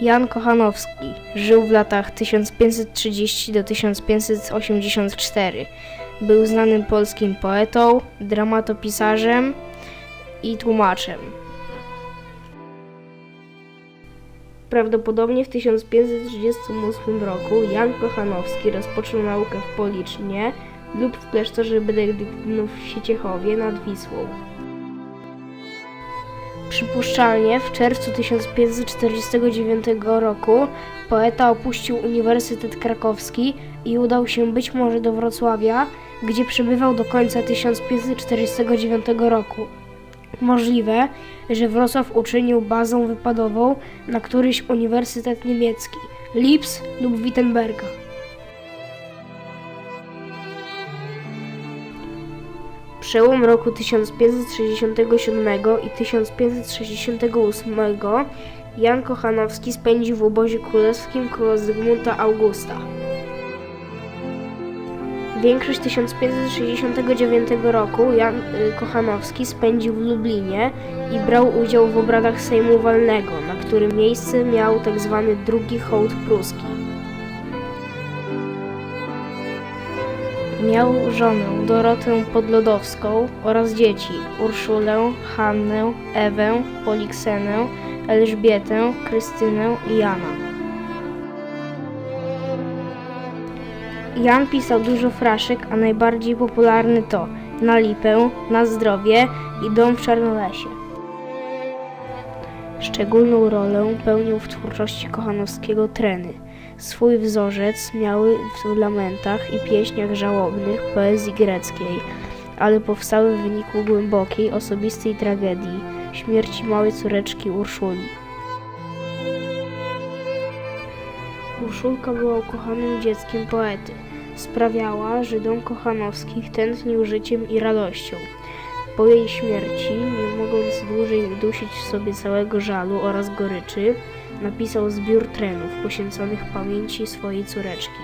Jan Kochanowski żył w latach 1530 do 1584. Był znanym polskim poetą, dramatopisarzem i tłumaczem. Prawdopodobnie w 1538 roku Jan Kochanowski rozpoczął naukę w Policznie lub w klasztorze benedyktynów w Sieciechowie nad Wisłą. Przypuszczalnie w czerwcu 1549 roku poeta opuścił Uniwersytet Krakowski i udał się być może do Wrocławia, gdzie przebywał do końca 1549 roku. Możliwe, że Wrocław uczynił bazą wypadową na któryś uniwersytet niemiecki, Lips lub Wittenberga. Przełom roku 1567 i 1568 Jan Kochanowski spędził w obozie królewskim koło Zygmunta Augusta. Większość 1569 roku Jan y, Kochanowski spędził w Lublinie i brał udział w obradach Sejmu Walnego, na którym miejsce miał tzw. drugi hołd pruski. Miał żonę Dorotę Podlodowską oraz dzieci Urszulę, Hannę, Ewę, Poliksenę, Elżbietę, Krystynę i Jana. Jan pisał dużo fraszek, a najbardziej popularny to Na lipę, Na zdrowie i Dom w Czarnolesie. Szczególną rolę pełnił w twórczości Kochanowskiego treny. Swój wzorzec miały w lamentach i pieśniach żałobnych poezji greckiej, ale powstały w wyniku głębokiej, osobistej tragedii śmierci małej córeczki Urszuli. Urszulka była ukochanym dzieckiem poety. Sprawiała, że dom Kochanowskich tętnił życiem i radością. Po jej śmierci, nie mogąc dłużej dusić w sobie całego żalu oraz goryczy, napisał zbiór trenów poświęconych pamięci swojej córeczki.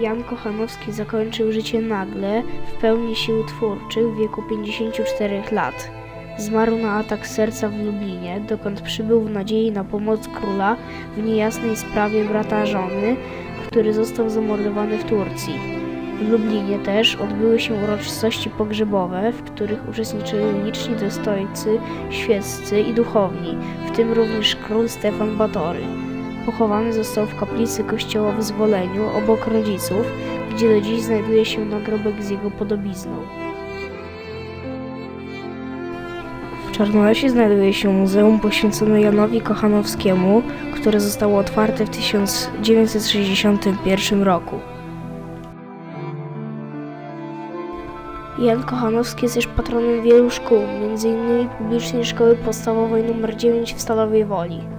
Jan Kochanowski zakończył życie nagle, w pełni sił twórczych w wieku 54 lat. Zmarł na atak serca w Lublinie, dokąd przybył w nadziei na pomoc króla w niejasnej sprawie brata żony, który został zamordowany w Turcji. W Lublinie też odbyły się uroczystości pogrzebowe, w których uczestniczyli liczni dostojcy, świeccy i duchowni, w tym również król Stefan Batory. Pochowany został w kaplicy kościoła w Zwoleniu obok rodziców, gdzie do dziś znajduje się nagrobek z jego podobizną. W Czarnolesie znajduje się muzeum poświęcone Janowi Kochanowskiemu, które zostało otwarte w 1961 roku. Jan Kochanowski jest też patronem wielu szkół, m.in. publicznej szkoły podstawowej nr 9 w Stalowej Woli.